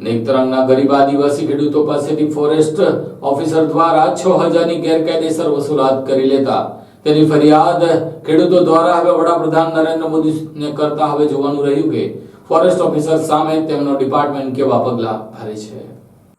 નેત્રંગના ગરીબ આદિવાસી ખેડૂતો પાસેથી ફોરેસ્ટ ઓફિસર દ્વારા છ હજારની ગેરકાયદેસર વસૂલાત કરી લેતા. તેની ફરિયાદ ખેડૂતો દ્વારા હવે વડાપ્રધાન નરેન્દ્ર મોદીને કરતા હવે જોવાનું રહ્યું કે ફોરેસ્ટ ઓફિસર સામે તેમનો ડિપાર્ટમેન્ટ કેવા પગલા ભરે છે.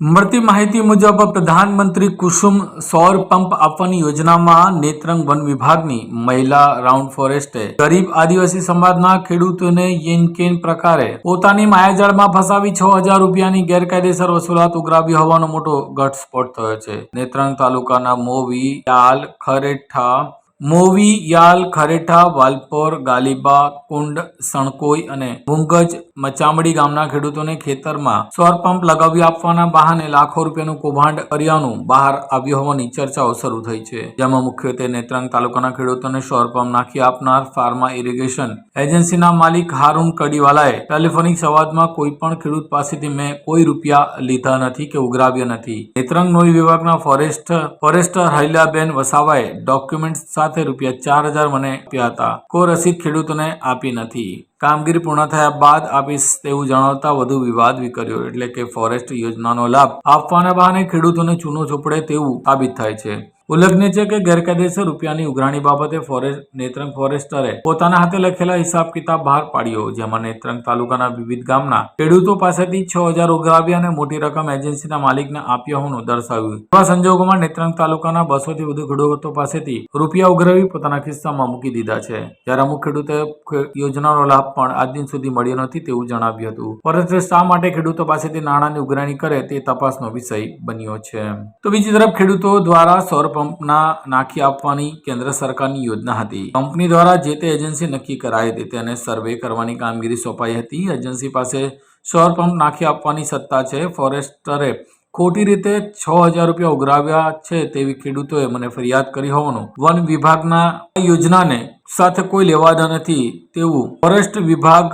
મળતી માહિતી મુજબ પ્રધાનમંત્રી કુસુમ સૌર પંપ આપવાની યોજનામાં નેત્રંગ વન વિભાગની મહિલા રાઉન્ડ ફોરેસ્ટે ગરીબ આદિવાસી સમાજના ખેડૂતોને યેનકેન પ્રકારે પોતાની માયાજાળમાં ફસાવી છ હજાર રૂપિયાની ગેરકાયદેસર વસૂલાત ઉઘરાવી હોવાનો મોટો ઘટસ્ફોટ થયો છે. નેત્રંગ તાલુકાના મોવી, યાલ, ખરેઠા મોવી, યાલ, ખરેઠા, વાલપોર, ગાલીબા, કુંડ, સણકોઈ અને મુંગજ મચામડી ગામના ખેડૂતોને ખેતરમાં સૌર પંપ લગાવી આપવાના બહાને લાખો રૂપિયાનું કૌભાંડ કર્યાનું બહાર આવ્યું હોવાની ચર્ચાઓ શરૂ થઈ છે. જેમાં મુખ્યત્વે નેત્રંગ તાલુકાના ખેડૂતોને સૌર પંપ નાખી આપનાર ફાર્મા ઇરિગેશન એજન્સીના માલિક હારૂન કડીવાલાએ ટેલિફોનિક સંવાદમાં કોઈ પણ ખેડૂત પાસેથી મેં કોઈ રૂપિયા લીધા નથી કે ઉઘરાવ્યા નથી. નેત્રંગ નોઈ વિભાગના ફોરેસ્ટ, ફોરેસ્ટર હૈલાબેન વસાવાએ ડોક્યુમેન્ટ સાથે રૂપિયા ચાર હજાર મને આપ્યા હતા. કો રસીદ ખેડૂતોને આપી નથી. કામગીરી પૂર્ણ થયા બાદ આપીશ તેવું જણાવતા વધુ વિવાદ વિકર્યો. એટલે કે ફોરેસ્ટ યોજનાનો લાભ આપવાના બહાને ખેડૂતોને ચૂનો ચોપડે તેવું સાબિત થાય છે. ઉલ્લેખનીય છે કે ગેરકાયદેસર રૂપિયાની ઉઘરાણી બાબતે ફોરેસ્ટ નેત્રંગ ફોરેસ્ટરે પોતાના હાથે લખેલા હિસાબ કિતાબ બહાર પાડ્યો, જેમાં નેત્રંગ તાલુકાના વિવિધ ગામના ખેડૂતો પાસેથી છ હજાર ઉઘરાવ્યા અને મોટી રકમ એજન્સીના માલિકને આપ્યા હોવાનું દર્શાવ્યું. એવા સંજોગોમાં નેત્રંગ તાલુકાના બસો થી વધુ ખેડૂતો પાસેથી રૂપિયા ઉઘરાવી પોતાના ખિસ્સામાં મૂકી દીધા છે. જ્યારે અમુક ખેડૂતોએ યોજનાનો લાભ પણ આજ દિન સુધી મળ્યો નથી તેવું જણાવ્યું હતું. પરંતુ શા માટે ખેડૂતો પાસેથી નાણાંની ઉઘરાણી કરે તે તપાસનો વિષય બન્યો છે. તો બીજી તરફ ખેડૂતો દ્વારા સૌર પંપના નાખી આપવાની કેન્દ્ર સરકારની યોજના હતી. કંપની દ્વારા જે તે એજન્સી નક્કી કરાઈ હતી તેને સર્વે કરવાની કામગીરી સોંપાઈ હતી. એજન્સી પાસે સૌર પંપ નાખી આપવાની સત્તા છે. ફોરેસ્ટરે ખોટી રીતે છ હજાર રૂપિયા ઉઘરાવ્યા છે તેવી ખેડૂતોએ મને ફરિયાદ કરી હોવાનું વન વિભાગના યોજનાને સાથે કોઈ લેવાદા નથી તેવું ફોરેસ્ટ વિભાગ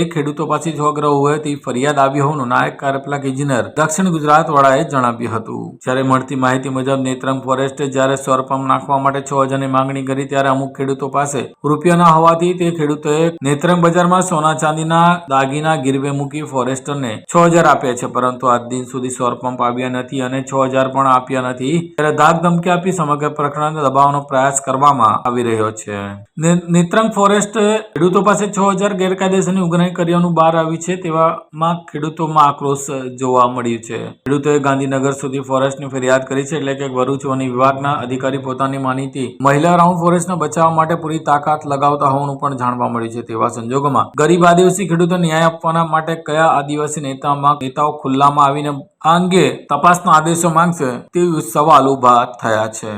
એ ખેડૂતો પાસે જોગ્રહ હોય તેવી ફરિયાદ આવી હોવાનું નાયક કાર્યપાલક ઇજનેર દક્ષિણ ગુજરાત વાળાએ જણાવ્યું હતું. જ્યારે મળતી માહિતી મુજબ નેત્રંગ ફોરેસ્ટે જ્યારે સૌર પંપ નાખવા માટે છ હજારની માંગણી કરી ત્યારે અમુક ખેડૂતો પાસે રૂપિયા ના હોવાથી તે ખેડૂતોએ નેત્રંગ બજારમાં સોના ચાંદીના દાગીના ગીરવે મૂકી ફોરેસ્ટરને છ હજાર આપ્યા છે. પરંતુ આજ દિન સુધી સૌર પંપ આવ્યા નથી અને છ હજાર પણ આપ્યા નથી. ત્યારે ધાક ધમકી આપી સમગ્ર પ્રકરણને દબાવવાનો પ્રયાસ કરવામાં આવી રહ્યો છે. નેત્રંગ ફોરેસ્ટ ખેડૂતો પાસે છ હજાર ગેરકાયદેસરની ઉઘરાણી કર્યાનું બહાર આવ્યું છે, તેવામાં ખેડૂતોમાં આક્રોશ જોવા મળ્યું છે. ખેડૂતોએ ગાંધીનગર સુધી ફોરેસ્ટની ફરિયાદ કરી છે, એટલે કે ભરૂચ વન વિભાગના અધિકારી પોતાની માનીતી મહિલા રાઉન્ડ ફોરેસ્ટને બચાવવા માટે પૂરી તાકાત લગાવતા હોવાનું પણ જાણવા મળ્યું છે. તેવા સંજોગોમાં ગરીબ આદિવાસી ખેડૂતો ન્યાય આપવાના માટે કયા આદિવાસી નેતામાં, નેતાઓ ખુલ્લામાં આવીને આ અંગે તપાસના આદેશો માંગશે તેવી સવાલ ઊભા થયા છે.